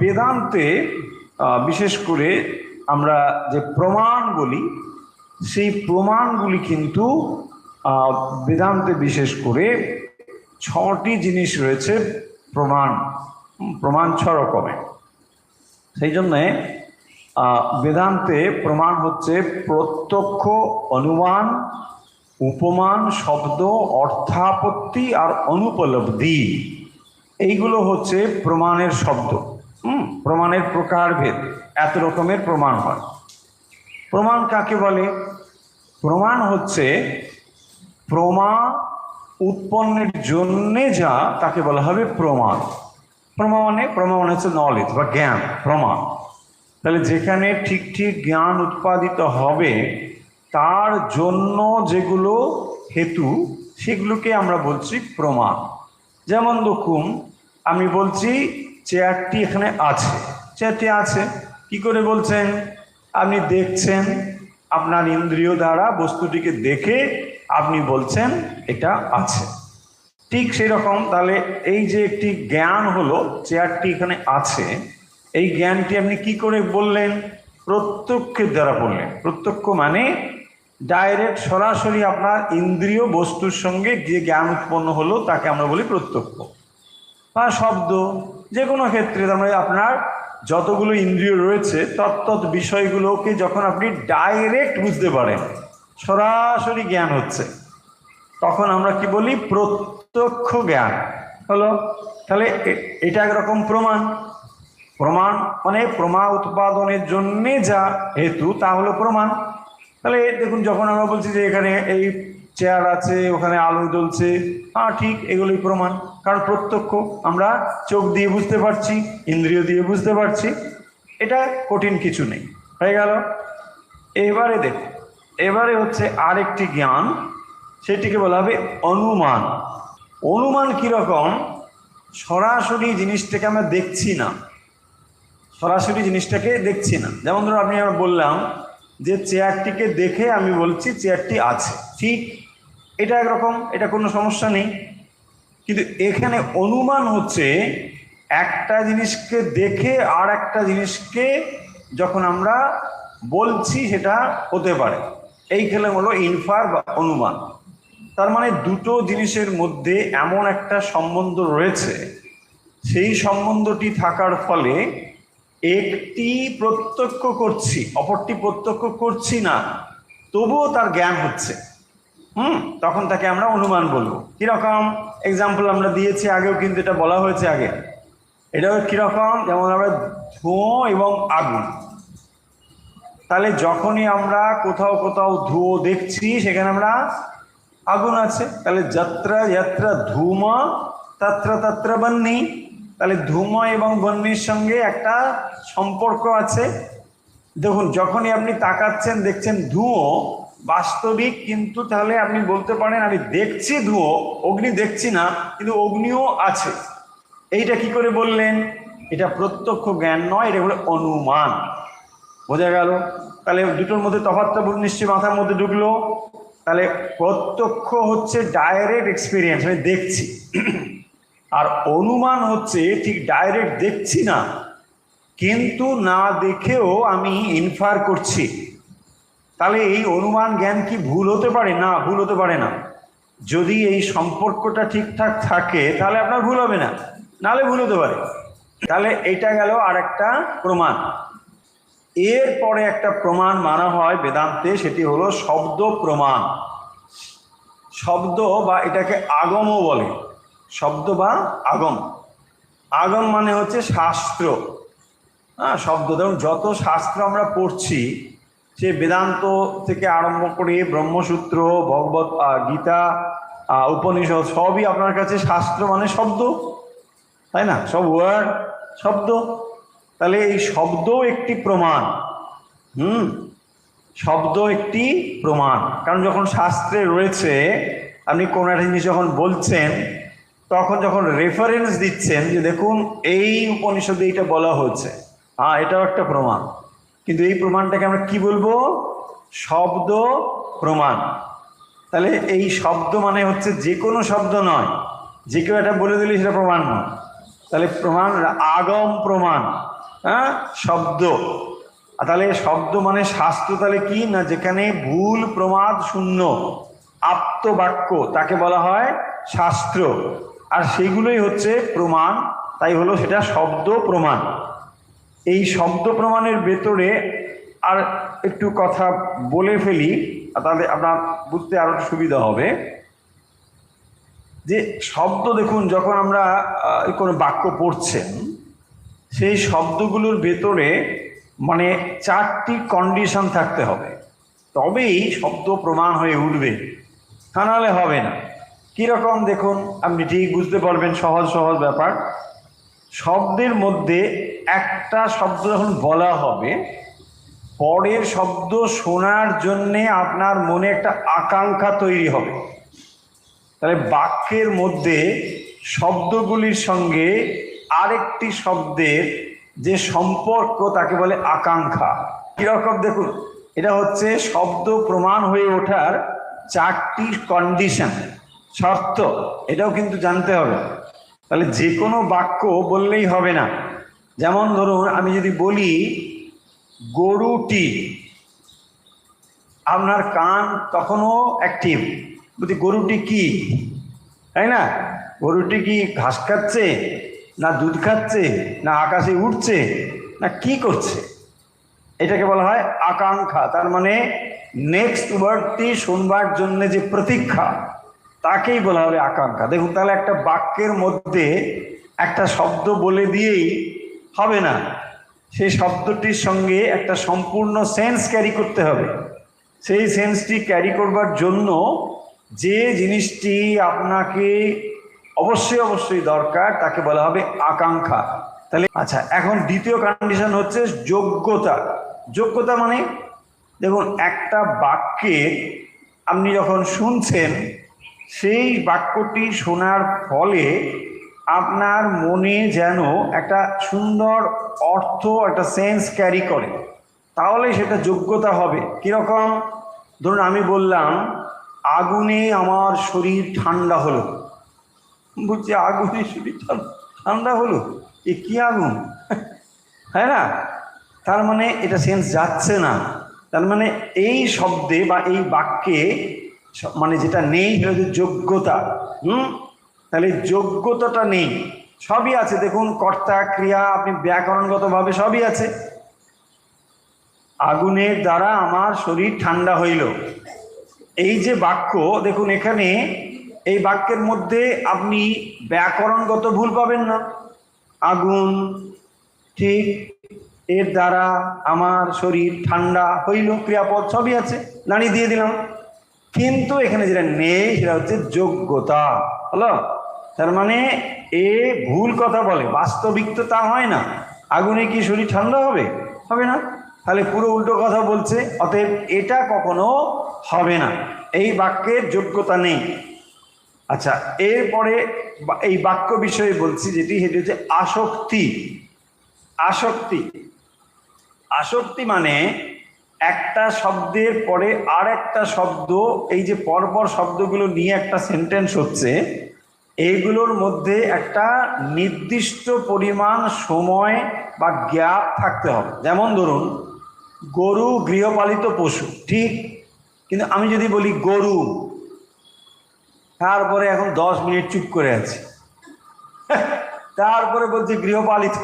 বেদান্তে বিশেষ করে আমরা যে প্রমাণ বলি সেই প্রমাণগুলি কিন্তু বেদান্তে বিশেষ করে ছটি জিনিস রয়েছে প্রমাণ প্রমাণ ছ রকমের সেই জন্যে বেদান্তে প্রমাণ হচ্ছে প্রত্যক্ষ অনুমান, উপমান, শব্দ, অর্থাপত্তি আর অনুপলব্ধি। এইগুলো হচ্ছে প্রমাণের শব্দ, হুম? প্রমাণের প্রকারভেদ এত রকমের প্রমাণ হয়। প্রমাণ কাকে বলে? প্রমাণ হচ্ছে প্রমা উৎপন্নের জন্যে যা তাকে বলা হবে প্রমাণ। প্রমা মানে প্রমা মানে হচ্ছে নলেজ বা জ্ঞান, প্রমাণ। তাহলে যেখানে ঠিক ঠিক জ্ঞান উৎপাদিত হবে, তার জন্য যেগুলো হেতু, সেগুলোকে আমরা বলছি প্রমাণ। যেমন দেখুন আমি বলছি চেয়ারটি এখানে আছে। চেয়ারটি আছে। কি করে বলছেন? আপনি দেখছেন, আপনার ইন্দ্রিয় দ্বারা বস্তুটিকে দেখে আপনি বলছেন, এটা আছে। ঠিক সেই রকম তাহলে এই যে একটি জ্ঞান হলো চেয়ারটি এখানে আছে। এই জ্ঞানটি আপনি কি করে বললেন? প্রত্যক্ষের দ্বারা বললেন। প্রত্যক্ষ মানে ডাইরেক্ট সরাসরি আপনার ইন্দ্রিয় বস্তুর সঙ্গে যে জ্ঞান উৎপন্ন হলো, তাকে আমরা বলি প্রত্যক্ষ। বা শব্দ যে কোনো ক্ষেত্রে তার মানে আপনার যতগুলো ইন্দ্রিয় রয়েছে তত্তৎ বিষয়গুলোকে যখন আপনি ডাইরেক্ট বুঝতে পারেন, সরাসরি জ্ঞান হচ্ছে, তখন আমরা কি বলি? প্রত্যক্ষ জ্ঞান। হলো? তাহলে এটা একরকম প্রমাণ। প্রমাণ মানে প্রমা উৎপাদনের জন্যে যা হেতু, তা হলো প্রমাণ। তাহলে দেখুন, যখন আমরা বলছি যে এখানে এই চেয়ার আছে, ওখানে আলো জ্বলছে। হ্যাঁ ঠিক এগুলোই প্রমাণ। কারণ প্রত্যক্ষ আমরা চোখ দিয়ে বুঝতে পারছি, ইন্দ্রিয় দিয়ে বুঝতে পারছি। এটা কঠিন কিছু নেই। হয়ে গেল। এবারে দেখ, এবারে হচ্ছে আরেকটি জ্ঞান, সেটিকে বলা হবে অনুমান। অনুমান কীরকম? সরাসরি জিনিসটাকে আমরা দেখছি না। সরাসরি জিনিসটাকে দেখছি না। যেমন ধরো আপনি আমরা বললাম যে চেয়ারটিকে দেখে আমি বলছি চেয়ারটি আছে। ঠিক এটা একরকম, এটা কোনো সমস্যা নেই। কিন্তু এখানে অনুমান হচ্ছে, একটা জিনিসকে দেখে আর একটা জিনিসকে যখন আমরা বলছি সেটা হতে পারে। এই খেলে হলো ইনফার বা অনুমান। তার মানে দুটো জিনিসের মধ্যে এমন একটা সম্বন্ধ রয়েছে। সেই সম্বন্ধটি থাকার ফলে একটি প্রত্যক্ষ করছি, অপরটি প্রত্যক্ষ করছি না, তবুও তার জ্ঞান হচ্ছে। হুম, তখন তাকে আমরা অনুমান বলব। কীরকম এক্সাম্পল আমরা দিয়েছি আগেও কিন্তু এটা বলা হয়েছে আগে। এটা কীরকম? যেমন আমরা ধোঁয়া এবং আগুন। তাহলে যখনই আমরা কোথাও কোথাও ধুয়ো দেখছি, সেখানে আমরা আগুন আছে। তাহলে যাত্রা যাত্রা ধূমা, তাত্রা তাত্রা বন্যি তাহলে ধূমা এবং বন্যির সঙ্গে একটা সম্পর্ক আছে। দেখুন, যখনই আপনি তাকাচ্ছেন, দেখছেন ধুঁয়ো বাস্তবিক, কিন্তু তাহলে আপনি বলতে পারেন, আমি দেখছি ধুঁয়ো, অগ্নি দেখছি না, কিন্তু অগ্নিও আছে। এইটা কি করে বললেন? এটা প্রত্যক্ষ জ্ঞান নয়, এটা হলো অনুমান। বোঝা গেল? তাহলে দুটোর মধ্যে তফাৎটা নিশ্চয়ই মাথার মধ্যে ঢুকলো। তাহলে প্রত্যক্ষ হচ্ছে ডাইরেক্ট এক্সপিরিয়েন্স আমি দেখছি। আর অনুমান হচ্ছে, ঠিক ডাইরেক্ট দেখছি না, কিন্তু না দেখেও আমি ইনফার করছি। তাহলে এই অনুমান জ্ঞান কি ভুল হতে পারে? না, ভুল হতে পারে না। যদি এই সম্পর্কটা ঠিকঠাক থাকে, তাহলে আপনার ভুল হবে না। নাহলে ভুল হতে পারে। তাহলে এটা গেল আর একটা প্রমাণ এরপরে একটা প্রমাণ মানা হয় বেদান্তে, সেটি হলো শব্দ প্রমাণ। শব্দ বা এটাকে আগমও বলে। শব্দ বা আগম। আগম মানে হচ্ছে শাস্ত্র। হ্যাঁ শব্দ। ধরুন, যত শাস্ত্র আমরা পড়ছি সে বেদান্ত থেকে আরম্ভ করে ব্রহ্মসূত্র, ভগবত গীতা উপনিষদ সবই আপনার কাছে শাস্ত্র মানে শব্দ। তাই না? সব ওয়ার্ড শব্দ। তাহলে এই শব্দ একটি প্রমাণ। হুম? শব্দ একটি প্রমাণ। কারণ যখন শাস্ত্রে রয়েছে, আপনি কোনো একটা জিনিস যখন বলছেন, তখন যখন রেফারেন্স দিচ্ছেন, যে দেখুন, এই উপনিষদে এইটা বলা হয়েছে। হ্যাঁ এটাও একটা প্রমাণ। কিন্তু এই প্রমাণটাকে আমরা কি বলব? শব্দ প্রমাণ। তাহলে এই শব্দ মানে হচ্ছে যে কোনো শব্দ নয়। যে কেউ এটা বলে দিলে সেটা প্রমাণ নয়। তাহলে প্রমাণ আগম প্রমাণ হ্যাঁ? শব্দ। তাহলে শব্দ মানে শাস্ত্র তাহলে কি? না যেখানে ভুল, প্রমাদ, শূন্য আপ্তবাক্য তাকে বলা হয় শাস্ত্র। আর সেগুলোই হচ্ছে প্রমাণ। তাই হলো সেটা শব্দ প্রমাণ। এই শব্দ প্রমাণের ভেতরে আর একটু কথা বলে ফেলি তাহলে আপনার বুঝতে আরও সুবিধা হবে। যে শব্দ দেখুন, যখন আমরা কোনো বাক্য পড়ছেন, সেই শব্দগুলোর ভেতরে মানে চারটি কন্ডিশন থাকতে হবে। তবেই শব্দ প্রমাণ হয়ে উঠবে, তা নাহলে হবে না। কীরকম দেখুন, আপনি ঠিক বুঝতে পারবেন, সহজ সহজ ব্যাপার। শব্দের মধ্যে একটা শব্দ যখন বলা হবে, পরের শব্দ শোনার জন্যে আপনার মনে একটা আকাঙ্ক্ষা তৈরি হবে। তাহলে বাক্যের মধ্যে শব্দগুলির সঙ্গে আরেকটি শব্দের যে সম্পর্ক তাকে বলে আকাঙ্ক্ষা। কীরকম দেখুন, এটা হচ্ছে শব্দ প্রমাণ হয়ে ওঠার চারটি কন্ডিশন শর্ত, এটাও কিন্তু জানতে হবে। তাহলে যে কোনো বাক্য বললেই হবে না। যেমন ধরুন, আমি যদি বলি গরুটি আপনার কান তখনও অ্যাক্টিভ বলছি, গরুটি কি? তাই না? গরুটি কি ঘাস খাচ্ছে? না দুধ খাচ্ছে? না আকাশে উঠছে? না কি করছে? এটাকে বলা হয় আকাঙ্ক্ষা। তার মানে নেক্সট ওয়ার্ডটি শুনবার জন্য যে প্রতীক্ষা, তাকেই বলা হবে আকাঙ্ক্ষা। দেখুন, তাহলে একটা বাক্যের মধ্যে একটা শব্দ বলে দিয়েই হবে না। সেই শব্দটির সঙ্গে একটা সম্পূর্ণ সেন্স ক্যারি করতে হবে। সেই সেন্সটি ক্যারি করবার জন্য যে জিনিসটি আপনাকে অবশ্যই অবশ্যই দরকার, তাকে বলা হবে আকাঙ্ক্ষা। তাহলে আচ্ছা এখন দ্বিতীয় কন্ডিশন হচ্ছে যোগ্যতা। যোগ্যতা মানে দেখুন, একটা বাক্যে আপনি যখন শুনছেন, সেই বাক্যটি শোনার ফলে আপনার মনে যেন একটা সুন্দর অর্থ, একটা সেন্স ক্যারি করে। তাহলে সেটা যোগ্যতা হবে। কীরকম? ধরুন আমি বললাম, আগুনে আমার শরীর ঠান্ডা হলো। বলছি, আগুনে শরীর ঠান্ডা- হলো? এ কি আগুন? হ্যাঁ না? তার মানে এটা সেন্স যাচ্ছে না। তার মানে এই শব্দে বা এই বাক্যে মানে যেটা নেই সেটা যোগ্যতা। হুম? তাহলে যোগ্যতাটা নেই। সবই আছে, দেখুন, কর্তা, ক্রিয়া, আপনি ব্যাকরণগতভাবে সবই আছে। আগুনের দ্বারা আমার শরীর ঠান্ডা হইল। এই যে বাক্য, দেখুন, এখানে এই বাক্যের মধ্যে আপনি ব্যাকরণগত ভুল পাবেন না। আগুন ঠিক এর দ্বারা আমার শরীর ঠান্ডা হইল, ক্রিয়াপদ সবই আছে দাঁড়িয়ে দিয়ে দিলাম। কিন্তু এখানে যেটা নেই, সেটা হচ্ছে যোগ্যতা। হলো? তার মানে এ ভুল কথা বলে, বাস্তবিক তো তা হয় না। আগুনে কি শরীর ঠান্ডা হবে? হবে না। তাহলে পুরো উল্টো কথা বলছে, অতএব এটা কখনো হবে না। এই বাক্যের যোগ্যতা নেই। আচ্ছা এরপরে এই বাক্য বিষয়ে বলছি যেটি, সেটি হচ্ছে আসক্তি। আসক্তি। আসক্তি মানে একটা শব্দের পরে আর একটা শব্দ, এই যে পরপর শব্দগুলো নিয়ে একটা সেন্টেন্স হচ্ছে এইগুলোর মধ্যে একটা নির্দিষ্ট পরিমাণ সময় বা গ্যাপ থাকতে হবে। যেমন ধরুন, গরু গৃহপালিত পশু, ঠিক? কিন্তু আমি যদি বলি গরু, তারপরে এখন দশ মিনিট চুপ করে আছি। তারপরে বলছি গৃহপালিত।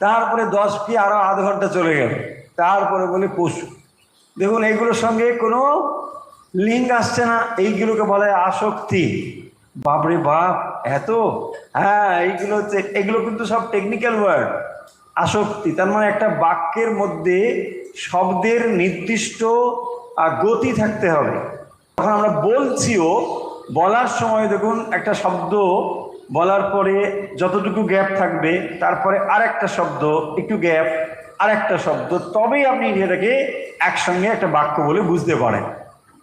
তারপরে দশ কি আরও আধ ঘণ্টা চলে গেল। তারপরে বলি পশু। দেখুন এইগুলোর সঙ্গে কোনো লিঙ্ক আসছে না। এইগুলোকে বলে আসক্তি। বাপরে বাপ, এত? হ্যাঁ এইগুলো হচ্ছে, এগুলো কিন্তু সব টেকনিক্যাল ওয়ার্ড আসক্তি। তার মানে একটা বাক্যের মধ্যে শব্দের নির্দিষ্ট গতি থাকতে হবে। তখন আমরা বলছিও, বলার সময় দেখুন একটা শব্দ, বলার পরে যতটুকু গ্যাপ থাকবে, তারপরে আর একটা শব্দ, একটু গ্যাপ আর একটা শব্দ, তবেই আপনি এটাকে একসঙ্গে একটা বাক্য বলে বুঝতে পারেন।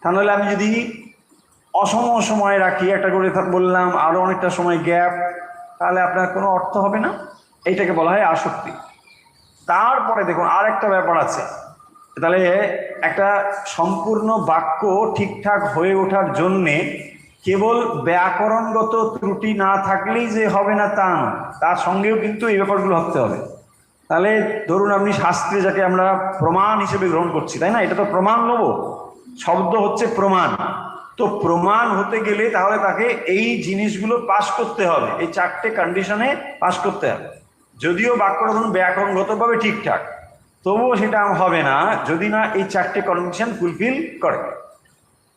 তা নাহলে আমি যদি অসম সময় রাখি, একটা করে বললাম আরও অনেকটা সময় গ্যাপ, তাহলে আপনার কোনো অর্থ হবে না। এইটাকে বলা হয় আসক্তি। তারপরে দেখুন আর একটা ব্যাপার আছে। তাহলে একটা সম্পূর্ণ বাক্য ঠিকঠাক হয়ে ওঠার জন্যে কেবল ব্যাকরণগত ত্রুটি না থাকলেই যে হবে না তা না তার সঙ্গেও কিন্তু এই ব্যাপারগুলো ভাবতে হবে। তাহলে ধরুন আপনি শাস্ত্রে যাকে আমরা প্রমাণ হিসেবে গ্রহণ করছি, তাই না? এটা তো প্রমাণ নেব। শব্দ হচ্ছে প্রমাণ। তো প্রমাণ হতে গেলে তাহলে তাকে এই জিনিসগুলো পাশ করতে হবে। এই চারটে কন্ডিশনে পাশ করতে হবে। যদিও বাক্যটা ধরুন ব্যাকরণগতভাবে ঠিকঠাক, তবুও সেটা হবে না, যদি না এই চারটে কন্ডিশন ফুলফিল করে।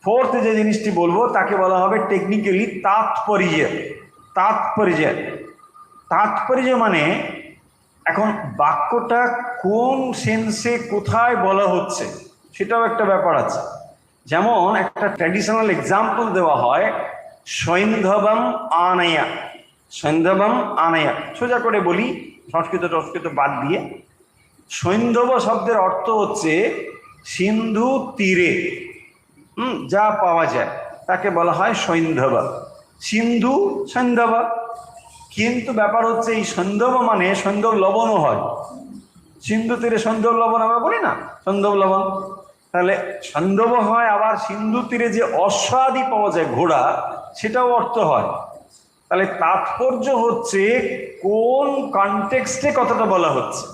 ফোর্থ যে জিনিসটি বলব, তাকে বলা হবে টেকনিক্যালি তাৎপর্য তাৎপর্য তাৎপর্য মানে এখন বাক্যটা কোন সেন্সে কোথায় বলা হচ্ছে, সেটাও একটা ব্যাপার আছে। যেমন একটা ট্র্যাডিশনাল এক্সাম্পল দেওয়া হয়, সৈন্ধবম আনায়া। সৈন্ধবম আনায়া। সোজা করে বলি, সংস্কৃত সংস্কৃত বাদ দিয়ে। সৈন্ধব শব্দের অর্থ হচ্ছে সিন্ধু তীরে। হুম, যা পাওয়া যায়। তাকে বলা হয় সৈন্ধব। সিন্ধু সৈন্ধব। কিন্তু ব্যাপার হচ্ছে এই সৈন্ধব মানে সৈন্ধব লবণও হয়। সিন্ধু তীরে সৈন্ধব লবণ আমরা বলি না। সৈন্ধব লবণ। তাহলে সৈন্ধব হয় আবার সিন্ধু তীরে যে অস্বাদি পাওয়া যায় ঘোড়া, সেটাও অর্থ হয়। তাহলে তাৎপর্য হচ্ছে কোন কনটেক্সটে কথাটা বলা হচ্ছে।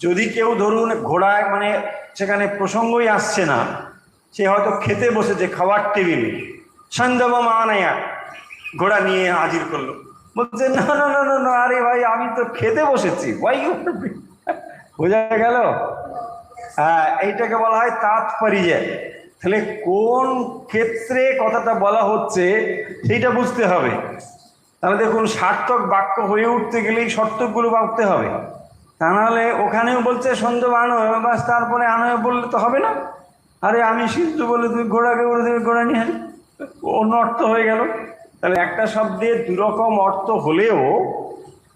যদি কেউ ধরুন ঘোড়ায় মানে সেখানে প্রসঙ্গই আসছে না, সে হয়তো খেতে বসেছে খাওয়ার টেবিলে। সন্ধ্যাবা মা নেয়া ঘোড়া নিয়ে হাজির করল। বলছে, না না না না না, আরে ভাই, আমি তো খেতে বসেছি। ওয়াই বোঝা গেল? হ্যাঁ এইটাকে বলা হয় তাৎপর্য তাহলে কোন ক্ষেত্রে কথাটা বলা হচ্ছে, সেইটা বুঝতে হবে। তাহলে দেখুন, সার্থক বাক্য হয়ে উঠতে গেলেই শর্তকগুলো ভাবতে হবে। তা নাহলে ওখানেও বলছে সন্দেহ আনো বাস তারপরে আনো বললে তো হবে না। আরে আমি সিদ্ধু বলে তুমি ঘোড়াকে বলে তুমি ঘোড়া নিয়ে। অন্য অর্থ হয়ে গেল। তাহলে একটা শব্দের দুরকম অর্থ হলেও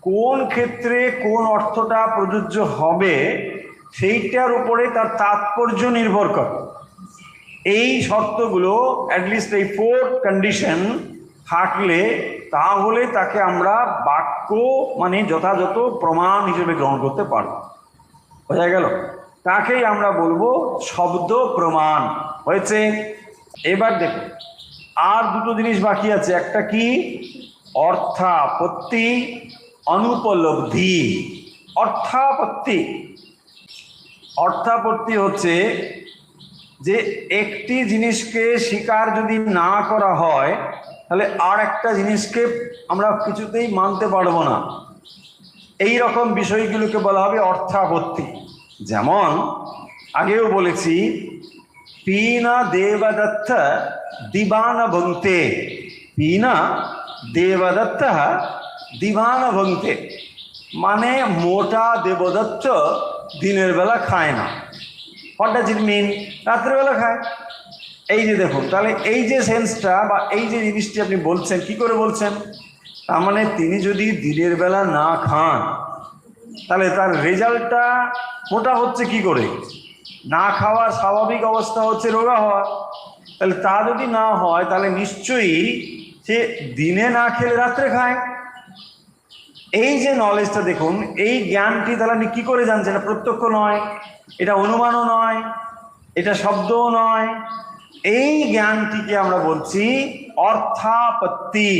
কোন ক্ষেত্রে কোন অর্থটা প্রযোজ্য হবে সেইটার উপরে তার তাৎপর্য নির্ভর করে। এই শর্তগুলো অ্যাটলিস্ট এই ফোর কন্ডিশন থাকলে, তাহলে তাকে আমরা বাক্য মানে যথাযথ প্রমাণ হিসেবে গ্রহণ করতে পারব। বোঝা গেল? তাকেই আমরা বলব শব্দ প্রমাণ। হয়েছে? এবার দেখুন, আর দুটো জিনিস বাকি আছে। একটা কি? অর্থাপত্তি, অনুপলব্ধি। অর্থাপত্তি। অর্থাপত্তি হচ্ছে যে একটি জিনিসকে স্বীকার যদি না করা হয়, তাহলে আর একটা জিনিসকে আমরা কিছুতেই মানতে পারব না। এই রকম বিষয়গুলোকে বলা হবে অর্থাপত্তি। যেমন, আগেও বলেছি, পীনা দেবদত্ত দিবান ভঙ্ক্তে পীনা দেবদত্ত দিবান ভঙ্ক্তে মানে মোটা দেবদত্ত দিনের বেলা খায় না। হোয়াট ডাজ ইট মিন রাত্রেবেলা খায়। এই যে দেখুন, তাহলে এই যে সেন্সটা বা এই যে জিনিসটি আপনি বলছেন, কি করে বলছেন? তার মানে তিনি যদি দিনের বেলা না খান, তাহলে তার রেজাল্টটা মোটা হচ্ছে কি করে? না খাওয়ার স্বাভাবিক অবস্থা হচ্ছে রোগা হওয়া। তাহলে তা যদি না হয়, তাহলে নিশ্চয়ই সে দিনে না খেলে রাত্রে খায়। এই যে নলেজটা দেখুন, এই জ্ঞানটি তাহলে আপনি কি করে জানছেন? এটা প্রত্যক্ষ নয়, এটা অনুমানও নয়, এটা শব্দও নয়। এই জ্ঞানটিকে আমরা বলছি অর্থাপত্তি।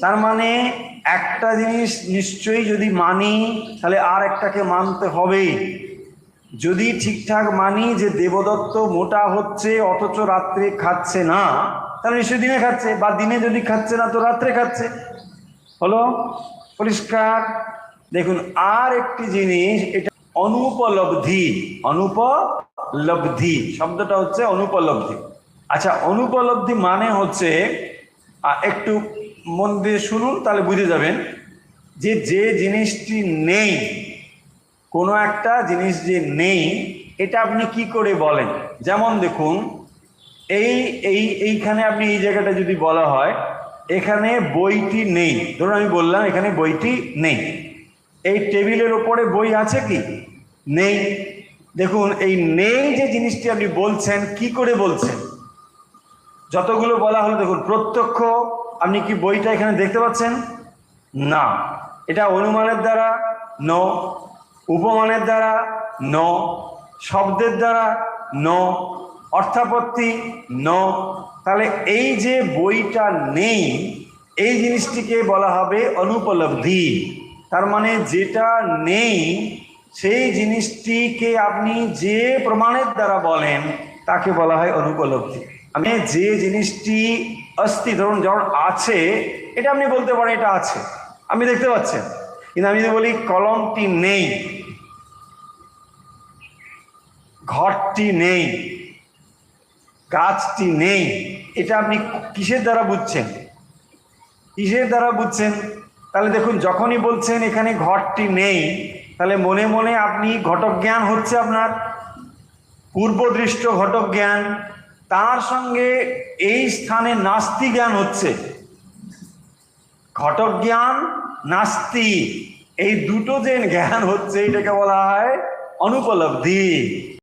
তার মানে একটা জিনিস নিশ্চয়ই যদি মানি, তাহলে আর একটাকে মানতে হবে। যদি ঠিকঠাক মানি যে দেবদত্ত মোটা হচ্ছে, অথচ রাত্রে খাচ্ছে না, তাহলে নিশ্চয়ই দিনে খাচ্ছে, বা দিনে যদি খাচ্ছে না, তো রাত্রে খাচ্ছে। হলো? পরিষ্কার। দেখুন, আর একটি জিনিস, এটা অনুপলব্ধি। অনুপলব্ধি, শব্দটা হচ্ছে অনুপলব্ধি। আচ্ছা অনুপলব্ধি মানে হচ্ছে একটু মন দিয়ে শুনুন, তাহলে বুঝে যাবেন যে যে জিনিসটি নেই, কোনো একটা জিনিস যে নেই, এটা আপনি কি করে বলেন? যেমন দেখুন, এই এই, এইখানে আপনি এই জায়গাটা যদি বলা হয় এখানে বইটি নেই। ধরুন আমি বললাম, এখানে বইটি নেই। এই টেবিলের ওপরে বই আছে কি? নেই। দেখুন, এই নেই যে জিনিসটি আপনি বলছেন, কি করে বলছেন? যতগুলো বলা হলো, দেখুন, প্রত্যক্ষ, আপনি কি বইটা এখানে দেখতে পাচ্ছেন? না। এটা অনুমানের দ্বারা? ন। উপমানের দ্বারা? ন। শব্দের দ্বারা? ন। অর্থাপত্তি, নো। তাহলে এই যে বইটা নেই, এই জিনিসটিকে বলা হবে অনুপলব্ধি। তার মানে যেটা নেই, সেই জিনিসটিকে আপনি যে প্রমাণের দ্বারা বলেন, তাকে বলা হয় অনুপলব্ধি। আমি যে জিনিসটি অস্থি, ধরুন যখন আছে, এটা আপনি বলতে পারেন এটা আছে। আমি দেখতে পাচ্ছেন? কিন্তু আমি যদি বলি কলমটি নেই, ঘরটি নেই গাছটি নেই। এটা আপনি কিসের দ্বারা বুঝছেন? কিসের দ্বারা বুঝছেন? তাহলে দেখুন, যখনই বলছেন এখানে ঘরটি নেই, তাহলে মনে মনে আপনি ঘটক জ্ঞান হচ্ছে আপনার। পূর্বদৃষ্ট ঘটক জ্ঞান, তার সঙ্গে এই স্থানে নাস্তি জ্ঞান হচ্ছে। ঘটক জ্ঞান, নাস্তি, এই দুটো যে জ্ঞান হচ্ছে, এটাকে বলা হয় অনুপলব্ধি।